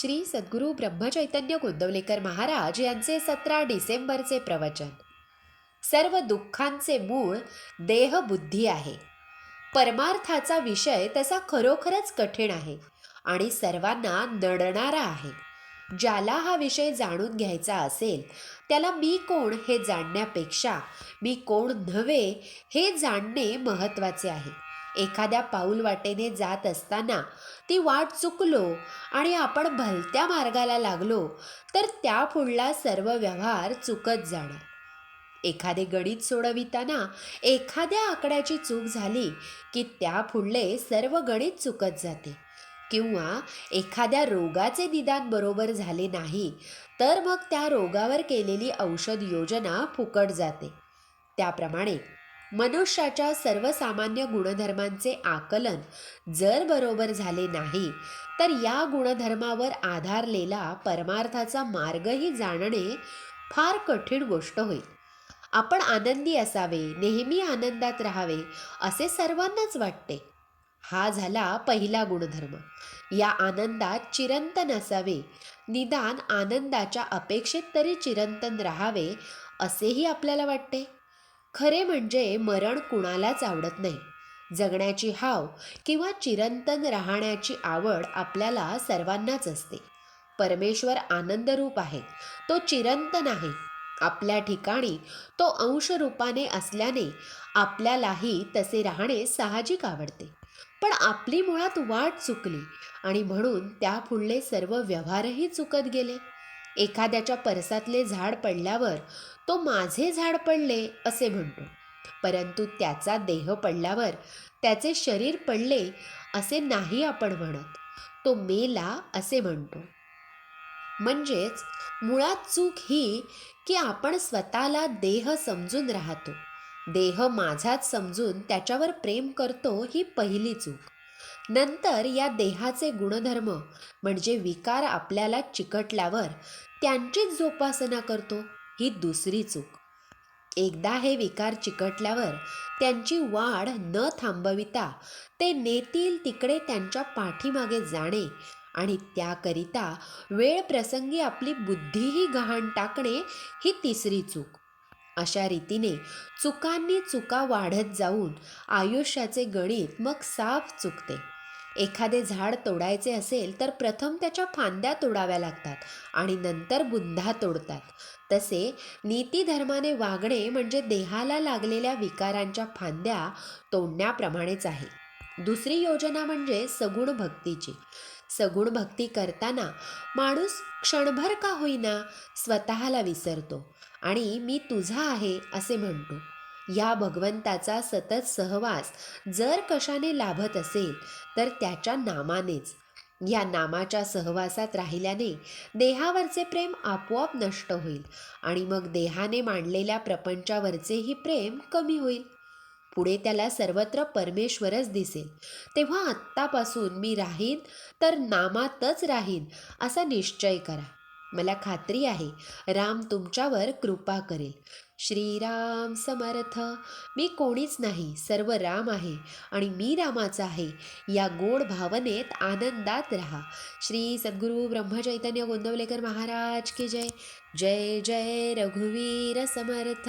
श्री सद्गुरू ब्रह्मचैतन्य गोंदवलेकर महाराज यांचे सतरा डिसेंबरचे प्रवचन. सर्व दुःखांचे मूळ देहबुद्धी आहे. परमार्थाचा विषय तसा खरोखरच कठीण आहे आणि सर्वांना नडणारा आहे. ज्याला हा विषय जाणून घ्यायचा असेल त्याला मी कोण हे जाणण्यापेक्षा मी कोण नव्हे हे जाणणे महत्त्वाचे आहे. एखाद्या पाऊल वाटेने जात असताना ती वाट चुकलो आणि आपण भलत्या मार्गाला लागलो तर त्या पुढला सर्व व्यवहार चुकत जाणार. एखादे गणित सोडविताना एखाद्या आकड्याची चूक झाली की त्या पुढले सर्व गणित चुकत जाते. किंवा एखाद्या रोगाचे निदान बरोबर झाले नाही तर मग त्या रोगावर केलेली औषध योजना फुकट जाते. त्याप्रमाणे मनुष्याच्या सर्वसामान्य गुणधर्मांचे आकलन जर बरोबर झाले नाही तर या गुणधर्मावर आधारलेला परमार्थाचा मार्गही जाणणे फार कठीण गोष्ट होईल. आपण आनंदी असावे नेहमी आनंदात राहावे असे सर्वांनाच वाटते. हा झाला पहिला गुणधर्म. या आनंदात चिरंतन असावे निदान आनंदाच्या अपेक्षेत तरी चिरंतन राहावे असेही आपल्याला वाटते. खरे म्हणजे मरण कुणालाच आवडत नाही. जगण्याची हाव किंवा चिरंतन राहण्याची आवड आपल्याला सर्वांनाच असते. परमेश्वर आनंदरूप आहे. तो चिरंतन आहे. आपल्या ठिकाणी तो अंशरूपाने असल्याने आपल्यालाही तसे राहणे साहजिक आवडते. पण आपली मुळात वाट चुकली आणि म्हणून त्या पुढले सर्व व्यवहारही चुकत गेले. एखाद्याच्या परसातले झाड पडल्यावर तो माझे झाड पडले असे म्हणतो. परंतु त्याचा देह पडल्यावर त्याचे शरीर पडले असे नाही आपण म्हणत. तो मेला असे म्हणतो. म्हणजेच मुळात चूक ही की आपण स्वतःला देह समजून राहतो. देह माझाच समजून त्याच्यावर प्रेम करतो ही पहिली चूक. नंतर या देहाचे गुणधर्म म्हणजे विकार आपल्याला चिकटल्यावर त्यांचीच जोपासना करतो ही दुसरी चूक. एकदा हे विकार चिकटल्यावर त्यांची वाढ न थांबविता ते नेतील तिकडे त्यांच्या पाठीमागे जाणे आणि त्याकरिता वेळ प्रसंगी आपली बुद्धीही गहाण टाकणे ही तिसरी चूक. अशा रीतीने चुकांनी चुका वाढत जाऊन आयुष्याचे गणित मग साफ चुकते. एखादे झाड तोडायचे असेल तर प्रथम त्याच्या फांद्या तोडाव्या लागतात आणि नंतर बुंधा तोडतात. तसे नीतीधर्माने वागणे म्हणजे देहाला लागलेल्या विकारांच्या फांद्या तोडण्याप्रमाणेच आहे. दुसरी योजना म्हणजे सगुण भक्तीची. सगुण भक्ती करताना माणूस क्षणभर का होईना स्वतःला विसरतो आणि मी तुझा आहे असे म्हणतो. या भगवंताचा सतत सहवास जर कशाने लाभत असेल तर त्याच्या नामानेच. या नामाच्या सहवासात राहिल्याने देहावरचे प्रेम आपोआप नष्ट होईल आणि मग देहाने मांडलेल्या प्रपंचावरचेही प्रेम कमी होईल. पुढे त्याला सर्वत्र परमेश्वरच दिसेल. तेव्हा आत्तापासून मी राहीन तर नामातच राहीन असा निश्चय करा. मला खात्री आहे राम तुमच्यावर कृपा करेल. श्रीराम समर्थ. मी कोणीच नाही सर्व राम आहे आणि मी रामाचा आहे. या गोड भावनेत आनंदात राहा. श्री सद्गुरू ब्रह्मचैतन्य गोंदवलेकर महाराज की जय. जय जय रघुवीर समर्थ.